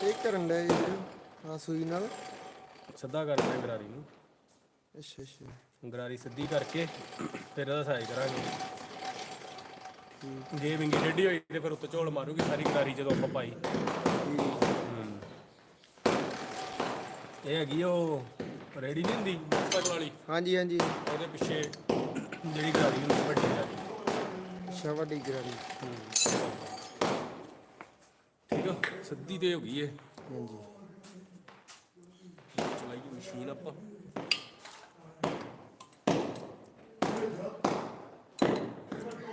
ਇਹ ਕਰਨ ਦਾ ਜੀ ਆ ਸੂਈ ਨਾਲ। ਸਿੱਧਾ ਕਰਨਾ ਗਰਾਰੀ ਨੂੰ। ਅੱਛਾ ਅੱਛਾ। ਗਰਾਰੀ ਸਿੱਧੀ ਕਰਕੇ ਫਿਰ ਇਹਦਾ ਸਾਈਜ਼ ਕਰਾਂਗੇ। ਜੇ ਵਿੰਗੀ ਡੇਢੀ ਹੋਈ ਤੇ ਫਿਰ ਉੱਤੇ ਝੋਲ ਮਾਰੂਗੀ ਸਾਰੀ ਗਰਾਰੀ ਜਦੋਂ ਆਪਾਂ ਪਾਈ। ਇਹ ਹੈਗੀ ਉਹ ਰੈਡੀ ਨਹੀਂ ਹੁੰਦੀ ਮੁਸਤਕ ਵਾਲੀ? ਹਾਂਜੀ ਹਾਂਜੀ। ਉਹਦੇ ਪਿੱਛੇ ਜਿਹੜੀ ਗਰਾਰੀ ਹੁੰਦੀ ਵੱਡੀ ਗਰਾਰੀ। ਅੱਛਾ ਵੱਡੀ ਗਰਾਰੀ। ਸਿੱਧੀ ਤੇ ਹੋ ਗਈ ਇਹ ਹਾਂਜੀ। ਚਲਾਈ ਮਸ਼ੀਨ ਆਪਾਂ।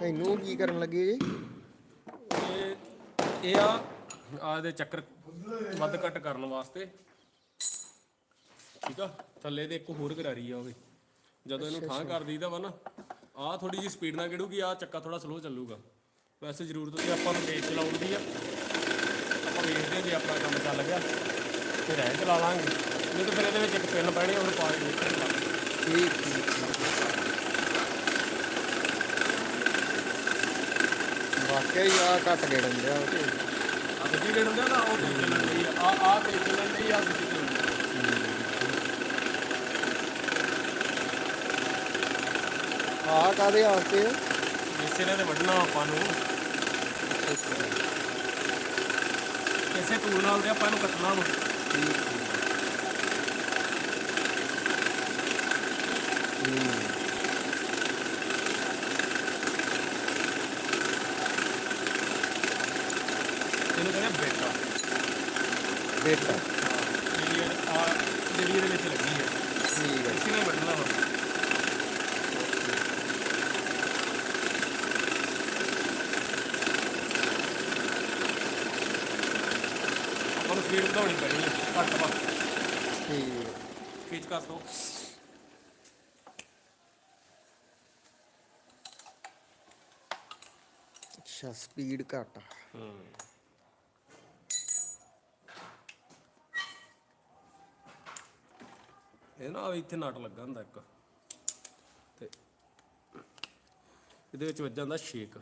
ਇਹਨੂੰ ਕੀ ਕਰਨ ਲੱਗੇ ਜੀ? ਇਹ ਇਹ ਆ ਆ ਦੇ ਚੱਕਰ ਵੱਧ ਘੱਟ ਕਰਨ ਵਾਸਤੇ। ਠੀਕ ਆ? ਥੱਲੇ ਤੇ ਇੱਕ ਹੋਰ ਗਰਾਰੀ ਆ ਉਹਦੇ ਜਦੋਂ ਇਹਨੂੰ ਠਾਂ ਕਰ ਦਈਦਾ ਵਾ ਨਾ ਆ ਥੋੜੀ ਜੀ ਸਪੀਡ ਨਾਲ ਕਿਹੜੂਗੀ ਆ ਚੱਕਾ ਥੋੜਾ ਸਲੋ ਚੱਲੂਗਾ। ਵੈਸੇ ਜ਼ਰੂਰਤ ਤੇ ਆਪਾਂ ਨੂੰ ਤੇਜ਼ ਚਲਾਉਣ ਦੀ ਆ। ਹਾਂ ਜੇ ਆਪਣਾ ਕੰਮ ਚੱਲ ਗਿਆ ਤੇ ਰਹਿ ਚਲਾ ਲਾਂਗੇ। ਨਹੀਂ ਤਾਂ ਫਿਰ ਇਹਦੇ ਵਿੱਚ ਇੱਕ ਪਿੰਨ ਪੈਣੀ ਉਹਨੂੰ ਪਾ ਕੇ ਠੀਕ ਠੀਕ ਹੀ ਆ ਘੱਟ ਦੇ ਦਿੰਦੇ ਆ ਉਹ ਤੇ। ਆ ਦੂਜੀ ਗੇੜ ਹੁੰਦਾ ਨਾ ਉਹ ਚੱਲਣ ਲਈ ਆ। ਆ ਤੇਜ਼ ਚੱਲਣ ਲਈ ਆ ਦੂਜੀ ਆ ਕਾਦੇ ਵਾਸਤੇ? ਆ? ਇਸੇ ਨੇ ਤੇ ਵੱਢਣਾ ਆਪਾਂ ਨੂੰ। ਕਿਸੇ ਟੂਲ ਨਾਲ ਤੇ ਆਪਾਂ ਇਹਨੂੰ ਕੱਟਣਾ ਵਾ। ਇਹਨੂੰ ਕਹਿੰਦੇ ਬੇਟਾ। ਬੇਟਾ। ਜਿਹੜੀ ਆ ਜਿਹੜੀ ਇਹਦੇ ਵਿੱਚ ਲੱਗੀ ਹੈ ਠੀਕ ਹੈ ਇਸੇ ਨੇ ਵੱਢਣਾ ਵਾ। ਸਪੀਡ ਵਧਾਉਣੀ ਪੈਣੀ ਹੈ ਘੱਟ ਵਾ ਠੀਕ। ਹੈ ਖਿੱਚ ਕਰ ਦੋ। ਅੱਛਾ ਸਪੀਡ ਘੱਟ ਆ। ਇਹ ਨਾ ਇੱਥੇ ਨਟ ਲੱਗਾ ਹੁੰਦਾ ਇੱਕ। ਤੇ ਇਹਦੇ ਵਿੱਚ ਵੱਜ ਜਾਂਦਾ ਸ਼ੇਕ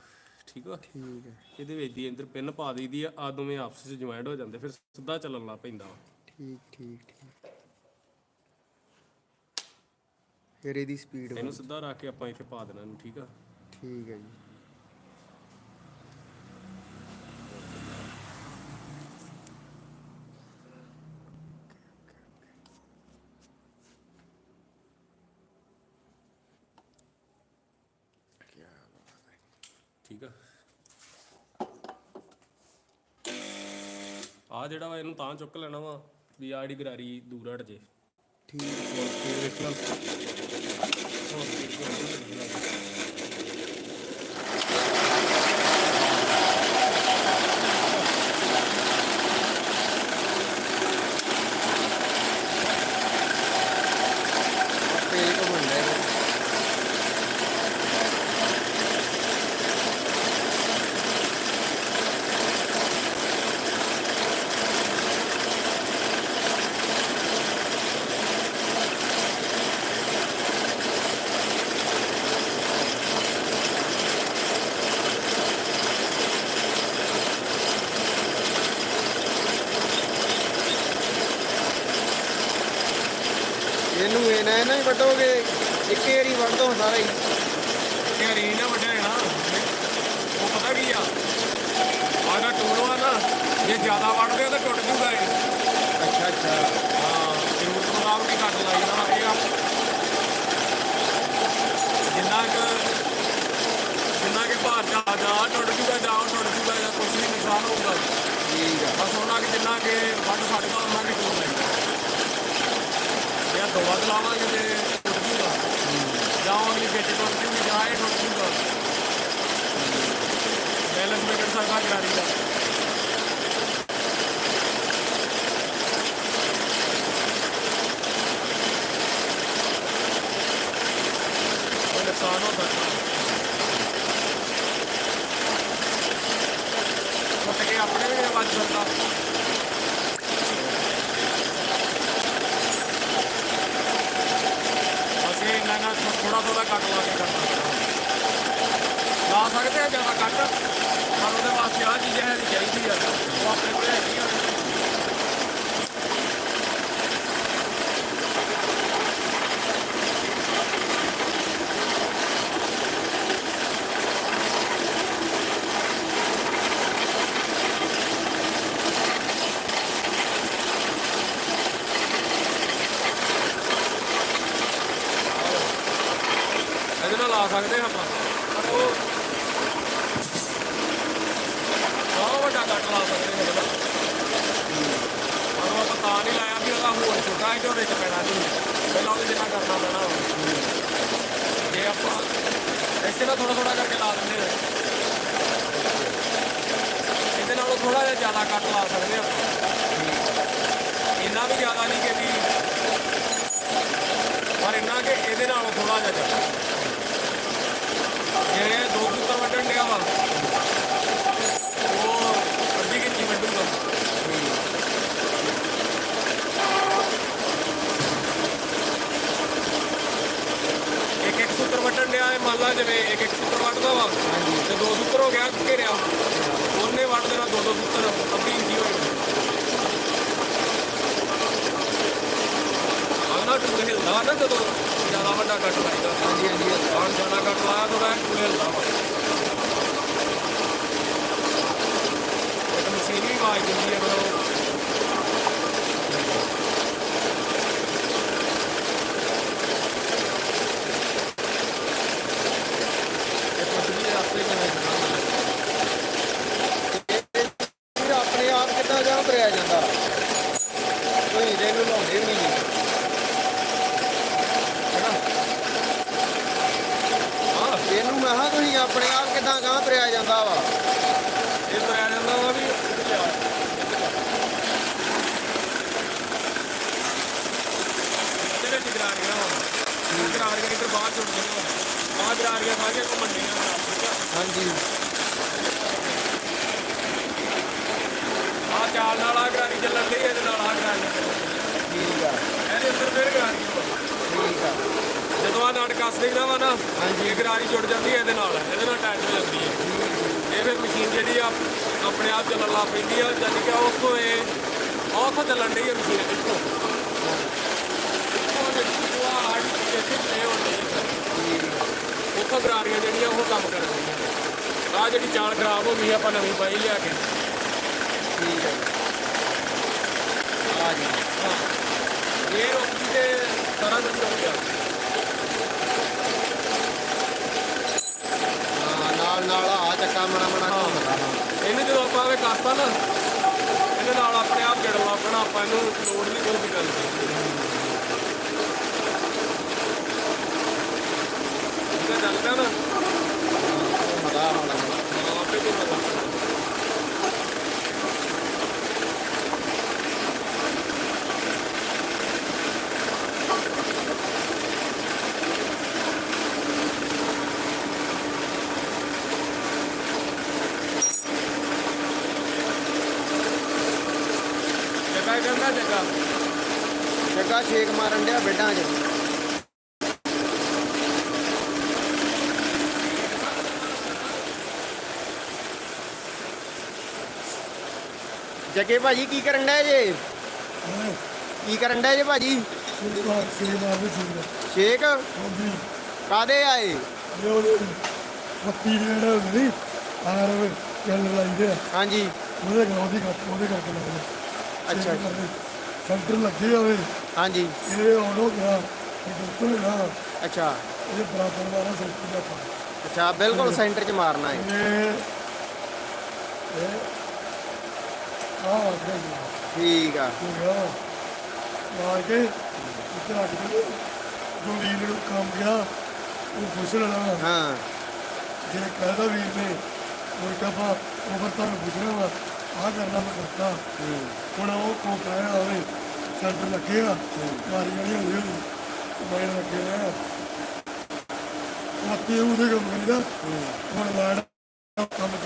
ਠੀਕ ਆ? ਠੀਕ ਹੈ ਇਹਦੇ ਵਿੱਚ ਦੀ ਅੰਦਰ ਪਿੰਨ ਪਾ ਦਈਦੀ ਆ ਆ ਦੋਵੇਂ ਆਪਸ ਵਿੱਚ ਜੁਆਇੰਟ ਹੋ ਜਾਂਦੇ ਫਿਰ ਸਿੱਧਾ ਚੱਲਣ ਲੱਗ ਪੈਂਦਾ ਵਾ। ਠੀਕ ਠੀਕ ਠੀਕ। ਫਿਰ ਇਹਦੀ ਸਪੀਡ ਇਹਨੂੰ ਸਿੱਧਾ ਰੱਖ ਕੇ ਆਪਾਂ ਇੱਥੇ ਪਾ ਦੇਣਾ ਇਹਨੂੰ ਠੀਕ ਆ? ਠੀਕ ਹੈ ਜੀ। ਠੀਕ ਆ। ਆ ਜਿਹੜਾ ਵਾ ਇਹਨੂੰ ਤਾਂ ਚੁੱਕ ਲੈਣਾ ਵਾ ਵੀ ਆ ਜਿਹੜੀ ਗਰਾਰੀ ਦੂਰ ਹਟ ਜੇ। ਠੀਕ ਹੋਰ ਸਪੀਡ ਵੇਖ ਲਾ ਹੋਰ speed ਕਿੰਨੀ ਲੱਗੀ ਆ। ਤੇਜ਼ ਘੁੰਮਦਾ ਹੈ ਇਹਨੂੰ ਇਹ ਨਾ ਨਾ ਹੀ ਵੱਢੋਗੇ ਇੱਕੇ ਵਾਰੀ ਵੱਢ ਦੋ ਸਾਰਾ ਹੀ। ਘਰੀ ਨਾ ਵੱਡਿਆ ਨਾ ਉਹ ਪਤਾ ਕੀ ਆ? ਆਗਾ ਆ ਨਾ ਜੇ ਜ਼ਿਆਦਾ ਵੱਢਦੇ ਆ ਤਾਂ ਟੁੱਟ ਜੂਗਾ ਇਹ। ਅੱਛਾ ਅੱਛਾ। ਹਾਂ ਜ਼ਰੂਰਤ ਮੁਤਾਬਕ ਹੀ ਕੱਟ ਲਾਈਦਾ ਵਾ। ਇਹ ਆ। ਜਿੰਨਾ ਕੁ ਜਿੰਨਾ ਕਿ ਭਾਰ ਜਾ ਜਾ ਟੁੱਟ ਜੂਗਾ ਜਾਂ ਉਹ ਟੁੱਟ ਜੂਗਾ ਜਾਂ ਕੁਝ ਵੀ ਨੁਕਸਾਨ ਹੋਊਗਾ। ਠੀਕ ਆ। ਬਸ ਉਹਨਾਂ ਕਿ ਜਿੰਨਾ ਕਿ ਵੱਢ ਸਕਦਾ ਉਹਨਾਂ ਕਿ ਟੂਲ ਲਾਈਦਾ ਇਹ ਦੋ ਵੱਧ ਲਾਵਾਂਗੇ ਤੇ ਟੁੱਟ ਜੂਗਾ। ਜਾਂ ਉਹ ਅਗਲੀ ਵਿੱਚ ਟੁੱਟ ਜੂਗੀ ਜਾਂ ਇਹ ਟੁੱਟ ਜੂਗਾ। ਬੈਲੈਂਸ ਵਿਗੜ ਸਕਦਾ ਗਰਾਰੀ ਦਾ ਕੋਈ ਨੁਕਸਾਨ ਹੋ ਸਕਦਾ ਟੁੱਟ ਕੇ ਆਪਣੇ ਵੀ ਵੱਜ ਸਕਦਾ ਅਸੀਂ ਇਹਨਾਂ ਨਾਲ ਥੋੜਾ ਥੋੜਾ ਕੱਟ ਲਾ ਕੇ ਕਰਨਾ ਲਾ ਸਕਦੇ ਆ ਜ਼ਿਆਦਾ ਕੱਟ ਪਰ ਉਹਦੇ ਵਾਸਤੇ ਆ ਚੀਜ਼ ਹੈ ਚਾਹੀਦੀ ਆ ਉਹ ਆਪਣੇ ਕੋਲ ਹੈਗੀ ਆ ਕੱਟ ਲਾ ਸਕਦੇ ਹਾਂ ਮਤਲਬ ਪਰ ਉਹ ਆਪਾਂ ਤਾਂ ਨਹੀਂ ਲਾਇਆ ਵੀ ਉਹਦਾ ਹੋਰ ਛੋਟਾ ਹੈ ਤੇ ਉਹਦੇ ਚ ਪੈਣਾ ਨਹੀਂ ਪਹਿਲਾਂ ਉਹਦੇ ਜਿੰਨਾ ਕਰਨਾ ਪੈਣਾ ਵਾ। ਜੇ ਆਪਾਂ ਇਸੇ ਨਾਲ ਥੋੜਾ ਥੋੜਾ ਕਰਕੇ ਲਾ ਦਿੰਦੇ ਨੇ ਇਹਦੇ ਨਾਲੋਂ ਥੋੜਾ ਜਿਹਾ ਜ਼ਿਆਦਾ ਕੱਟ ਲਾ ਸਕਦੇ ਆਪਾਂ। ਇੰਨਾ ਵੀ ਜ਼ਿਆਦਾ ਨਹੀਂ ਕਿ ਵੀ ਪਰ ਇੰਨਾ ਕਿ ਇਹਦੇ ਨਾਲੋਂ ਥੋੜਾ ਜਿਹਾ ਜ਼ਿਆਦਾ। ਜਿਹੜੇ ਦੋ ਸੂਤਰ ਵੱਢਣ ਡਿਆ ਵਾ ਉਹ ਅੱਧੀ ਗਿਣਤੀ ਵੱਢੂਗਾ ਇੱਕ ਇੱਕ ਸੂਤਰ ਵੱਢਣ ਡਿਆ ਹੈ ਮੰਨ ਲਾ ਜਿਵੇਂ ਇੱਕ ਇੱਕ ਸੂਤਰ ਵੱਢਦਾ ਵਾ ਤੇ ਦੋ ਸੂਤਰ ਹੋ ਗਿਆ ਘੇਰਿਆ। ਉਹਨੇ ਵੱਢ ਦੇਣਾ ਦੋ ਦੋ ਸੂਤਰ ਅੱਧੀ ਇੰਚੀ ਹੋਏਗੀ ਆਨਾ ਟੂਲ ਹਿਲਦਾ ਨਾ ਜਦੋਂ ਜ਼ਿਆਦਾ ਵੱਡਾ ਕੱਟ ਲਾਈਦਾ। ਹਾਂਜੀ ਹਾਂਜੀ ਆਣ ਜ਼ਿਆਦਾ ਕੱਟ ਲਾਇਆ ਥੋੜਾ ਟੂਲ ਹਿਲਦਾ ਵਾ। ਮਸ਼ੀਨ ਵੀ ਆਵਾਜ਼ ਦਿੰਦੀ ਹੈ ਮਤਲਬ ਇਹ ਕੁਛ ਵੀ ਰਸਤੇ ਕਿਵੇਂ ਜਾਣਾ ਫਿਰ ਆਪਣੇ ਆਪ ਕਿੱਦਾਂ ਜਾਂ ਭਰਿਆ ਜਾਂਦਾ ਕੋਈ ਇਹਨੂੰ ਲਾਉਂਦੇ ਵੀ ਨਹੀਂ ਹੈਨਾ ਹਾਂ ਇਹਨੂੰ ਮੈਂ ਕਿਹਾ ਤੁਸੀਂ ਆਪਣੇ ਆਪ ਕਿੱਦਾਂ ਗਾਂ ਭਰਿਆ ਜਾਂਦਾ ਵਾ ਇਹ ਤਾਂ ਆ ਜਾਂਦਾ ਵਾ ਵੀ ਇਹਦੇ ਵਿੱਚ ਗਰਾਰੀਆਂ ਵਾ ਉਹ ਗਰਾਰੀਆਂ ਇੱਧਰ ਬਾਹਰ ਜੁੜ ਗਈਆਂ ਵਾ ਆਹ ਗਰਾਰੀਆਂ ਸਾਰੀਆਂ ਘੁੰਮਣੀਆਂ ਵਾ ਠੀਕ ਆ ਹਾਂਜੀ ਆਹ ਚਾਲ ਨਾਲ ਆ ਗਰਾਰੀ ਚੱਲਣ ਦੀ ਇਹਦੇ ਨਾਲ ਆ ਗਰਾਰੀ ਚੱਲਣ ਠੀਕ ਆ ਇਹਦੇ ਅੰਦਰ ਫਿਰ ਗਰਾਰੀਆਂ ਵਾ ਠੀਕ ਆ ਕੱਸ ਦੇਈਦਾ ਵਾ ਨਾ ਹਾਂਜੀ। ਇਹ ਗਰਾਰੀ ਜੁੜ ਜਾਂਦੀ ਹੈ ਇਹਦੇ ਨਾਲ ਇਹਦੇ ਨਾਲ ਅਟੈਚ ਹੋ ਜਾਂਦੀ ਹੈ। ਇਹ ਫਿਰ ਮਸ਼ੀਨ ਜਿਹੜੀ ਆ ਆਪਣੇ ਆਪ ਚੱਲਣ ਲੱਗ ਪੈਂਦੀ ਆ ਜਦ ਕਿ ਉਹ ਉੱਥੋਂ ਇਹ ਉੱਥੋਂ ਚੱਲਣ ਡਈ ਹੈ ਮਸ਼ੀਨ ਇੱਥੋਂ। ਉੱਥੋਂ ਗਰਾਰੀਆਂ ਜਿਹੜੀਆਂ ਉਹ ਕੰਮ ਕਰ ਰਹੀਆਂ ਆ ਜਿਹੜੀ ਚਾਲ ਖਰਾਬ ਹੋ ਗਈ ਆਪਾਂ ਨਵੀਂ ਪਾਈ ਲਿਆ ਕੇ। ਠੀਕ ਹੈ। ਆ ਜੀ। ਇਹ ਰੋਕੀ ਤੇ ਸਾਰਾ ਦਿਨ ਹੋ ਗਿਆ ਹਾਂ ਨਾਲ ਨਾਲ ਆ ਚੱਕਾ ਘੁੰਮਦਾ ਇਹਨੂੰ ਜਦੋਂ ਆਪਾਂ ਇਹ ਕੱਸਤਾ ਨਾ, ਇਹਦੇ ਨਾਲ ਆਪਣੇ ਆਪ ਜੜਨ ਲੱਗ ਪੈਣਾ, ਆਪਾਂ ਇਹਨੂੰ ਲੋਡ ਨਹੀਂ ਕੋਈ ਵੀ ਗੱਲ ਇਹਦਾ ਚੱਲਦਾ ਨਾ। ਘੁੰਮਦਾ ਮਾੜਾ ਆਪੇ ਤੋਂ ਪਤਾ ਜਗਾ ਕਹਿੰਦਾ ਜਗਾ। ਜੱਗਾ ਛੇਕ ਮਾਰਨ ਡਿਆ ਬੈਡਾਂ 'ਚ। ਜੱਗੇ ਭਾਜੀ ਕੀ ਕਰਨ ਡਿਆ ਜੇ? ਕੀ ਕਰਨ ਡਿਆ ਜੇ ਭਾਜੀ? ਛੇਕ ਕਾਦੇ ਆਏ? ਪੱਤੀ ਜਿਹੜਾ ਹੁੰਦੀ ਆਰ ਚੱਲ ਲਾਈਦੇ ਹਾਂਜੀ। ਉਹਦੇ ਗਾਉਂ ਦੀ ਕੱਟ ਉਹਦੇ ਕਰਕੇ ਲਾਉਂਦੇ ਅੱਛਾ। ਸੈਂਟਰ ਲੱਗੇ ਹੋਵੇ ਹਾਂਜੀ। ਇਹ ਆਉਣੋ ਗਿਆ ਇਹ ਬਿਲਕੁਲ ਨਾ ਅੱਛਾ। ਇਹ ਬਰਾਬਰ ਵਾਲਾ ਸੈਂਟਰ ਦਾ ਪਾ ਅੱਛਾ ਬਿਲਕੁਲ ਸੈਂਟਰ 'ਚ ਮਾਰਨਾ ਹੈ। ਇਹ ਇਹ ਆ ਗਿਆ ਠੀਕ ਆ। ਲਾ ਕੇ ਇੱਥੇ ਰੱਖ ਦੇ ਜੋ ਵੀਰ ਨੂੰ ਕੰਮ ਗਿਆ ਉਹ ਪੁੱਛ ਲੈਣਾ। ਹਾਂ। ਜੇ ਕਹਦਾ ਵੀਰ ਨੇ ਉਹ ਕਹਾ ਉਹ ਤੁਹਾਨੂੰ ਪੁੱਛਣਾ ਵਾ। ਆਹ ਕਰਨਾ ਮੈਂ ਕਰਤਾ ਹੂੰ, ਹੁਣ ਉਹ ਕੋ ਕਹਿਆ ਹੋਵੇ ਸੈਂਟਰ ਲੱਗੇਗਾ ਮਾਰੀ ਜਾਣੀ ਹੌਲੀ ਹੌਲੀ ਮਾਰ ਲੱਗੇ ਆ ਆਪੇ ਉਹਦੇ ਕੰਮ ਕਰੀਦਾ ਹੁਣ ਲਾੜ ਕੰਮ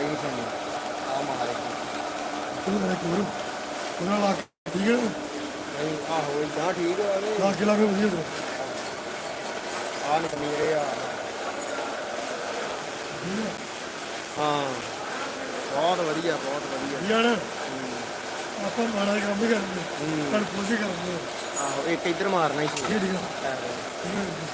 ਸਣੀ ਆ ਮਾਰੇ ਤੂੰ ਮੇਰੇ ਕੋਲ ਉਹਨਾਂ ਲਾ ਕੇ ਠੀਕ ਹੈ ਨਾ? ਨਹੀਂ ਆਹੋ ਇਦਾਂ ਠੀਕ ਆ ਵੇ ਲਾ ਕੇ ਲਾ ਕੇ ਵਧੀਆ ਕਰੋ ਆ ਨਕਮੀਰੇ ਆ ਹਾਂ ਬਹੁਤ ਵਧੀਆ ਬਹੁਤ ਵਧੀਆ ਨਾ ਆਪਾਂ ਮਾੜਾ ਕੰਮ ਹੀ ਕਰਦੇ। ਪਰ ਕੋਸ਼ਿਸ਼ ਕਰਦੇ। ਆਹੋ ਇੱਕ ਇੱਧਰ ਮਾਰਨਾ ਹੀ ਸੀ ਠੀਕ ਹੈ ਠੀਕ ਹੈ ਠੀਕ ਹੈ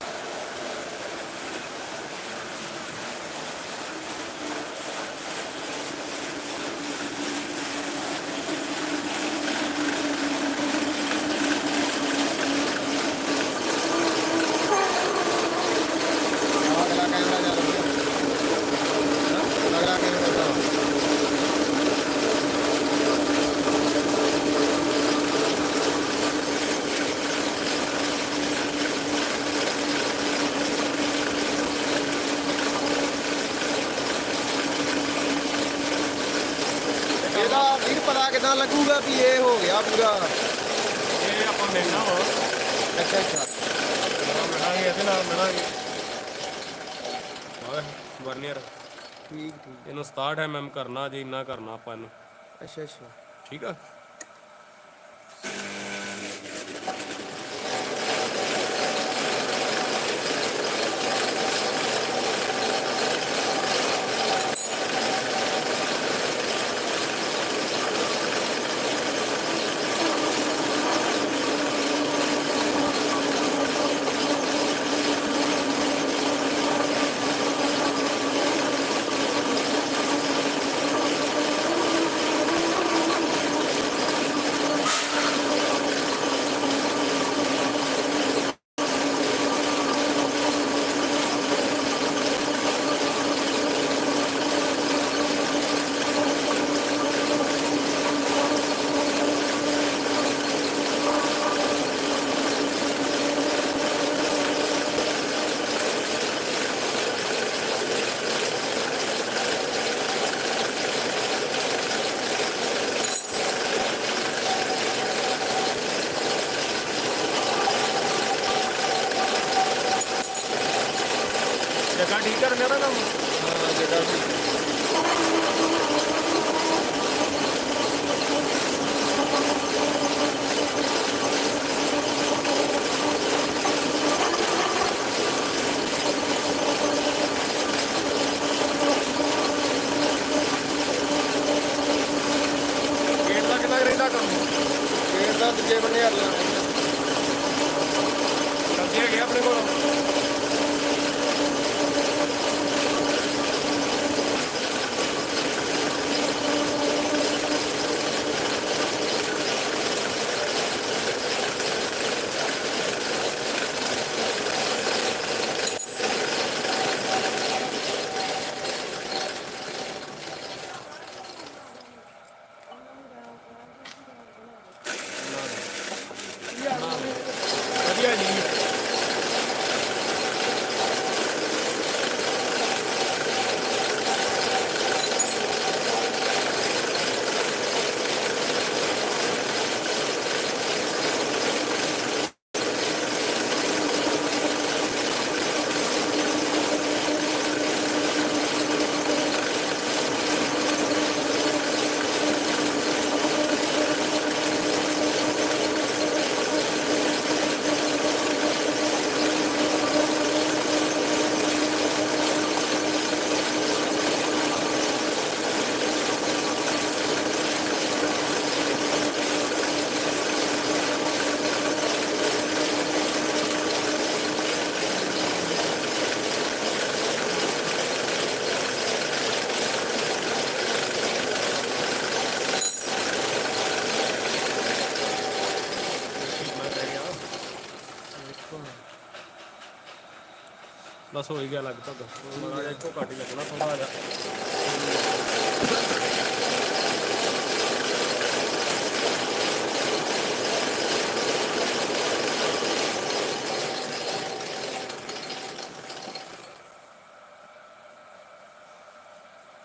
ਪਤਾ ਕਿਦਾਂ ਲੱਗੂਗਾ ਵੀ ਇਹ ਹੋ ਗਿਆ ਪੂਰਾ। ਇਹ ਆਪਾਂ ਮਿਲਣਾ ਵਾ। ਅੱਛਾ ਅੱਛਾ। ਮਿਲਾਂਗੇ ਇਹਦੇ ਨਾਲ ਮਿਲਾਂਗੇ। ਆਹ ਵਰਨੀਅਰ। ਠੀਕ ਠੀਕ। ਇਹਨੂੰ 67 ਐਮਐਮ ਕਰਨਾ ਜੇ ਇੰਨਾ ਕਰਨਾ ਆਪਾਂ ਇਹਨੂੰ। ਅੱਛਾ ਅੱਛਾ। ਠੀਕ ਆ? ਜਗਾ ਠੀਕ ਕਰ ਮੇਰਾ ਕੰਮ? ਹਾਂ ਜਿਹੜਾ ਵੀ ਗੇਟ ਦਾ ਕਿੰਨਾ ਕੁ ਰਹਿੰਦਾ ਕੰਮ ਫੇਰ ਤਾਂ ਦੂਜੇ ਬੰਨੇ ਹੱਲ ਲੈਣਾ ਕਬਜ਼ੇ ਹੈਗੇ ਆਪਣੇ ਕੋਲ ਵਧੀਆ ਜੀ ਮੈਂ ਕਹਿ ਗਿਆ ਬਸ ਹੋ ਹੀ ਗਿਆ ਲਗਭਗ। ਮਾੜਾ ਜਿਹਾ ਇੱਕੋ ਘੱਟ ਹੀ ਲੱਗਣਾ ਥੋੜਾ ਜਿਹਾ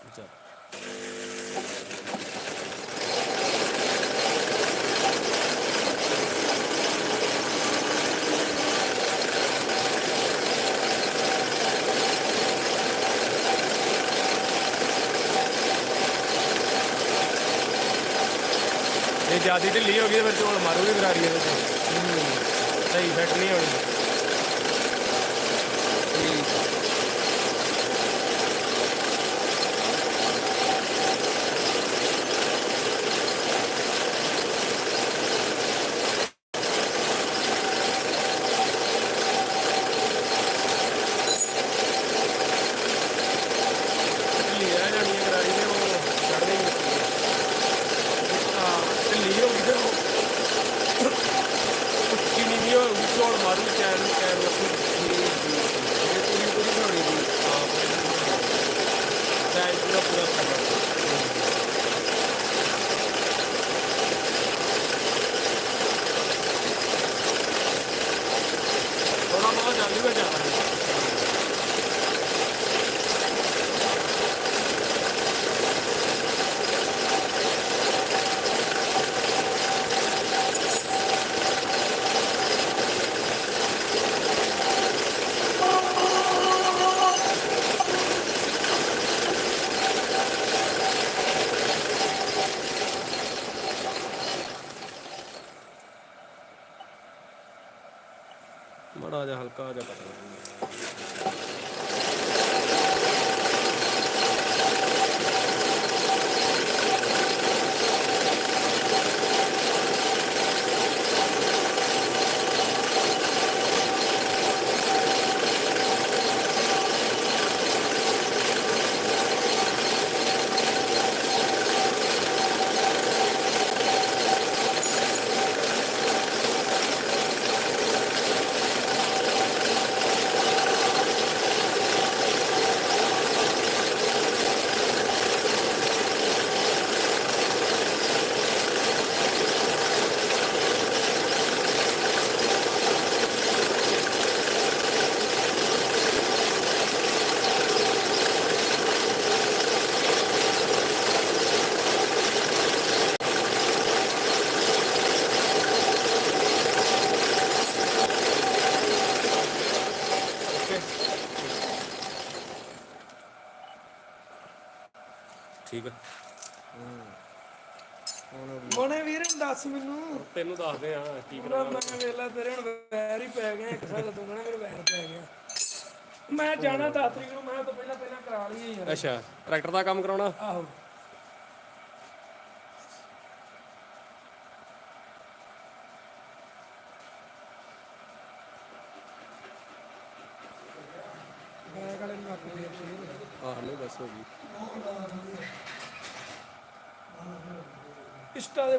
ਚੱਲ ਇਹ ਜਿਆਦੀ ਢਿੱਲੀ ਹੋ ਗਈ ਤੇ ਫਿਰ ਝੋਲ ਮਾਰੂਗੀ ਗਰਾਰੀ ਇਹਦੇ ਤੇ ਸਹੀ, ਫਿੱਟ ਨਹੀਂ ਹੋਣੀ। ਬੜਾ ਜਿਹਾ ਹਲਕਾ ਜਿਹਾ ਪਤਲਾ ਠੀਕ ਆ। ਮੋਨੇ ਵੀਰ ਦੱਸ ਮੈਨੂੰ। ਤੈਨੂੰ ਦੱਸਦੇ ਆ ਕੀ ਪੂਰਾ ਮੈਂ ਵੇਲਾ ਤੇਰੇ ਹੁਣ ਵੈਰ ਹੀ ਪੈ ਗਿਆ ਇੱਕ ਸਾਲ ਤੂੰ ਕਹਿੰਦਾ ਮੇਰੇ ਵੈਰ ਪੈ ਗਿਆ। ਮੈਂ ਜਾਣਾ 10 ਤਰੀਕ ਨੂੰ ਮੈਂ ਤਾਂ ਪਹਿਲਾਂ ਪਹਿਲਾਂ ਕਰਾ ਲਈਏ ਯਾਰ। ਅੱਛਾ ਟਰੈਕਟਰ ਦਾ ਕੰਮ ਕਰਾਉਣਾ? ਆਹੋ ਬੈਗ ਵਾਲੇ ਨੂੰ ਆਪੇ ਦੇ ਦੇ ਆਹ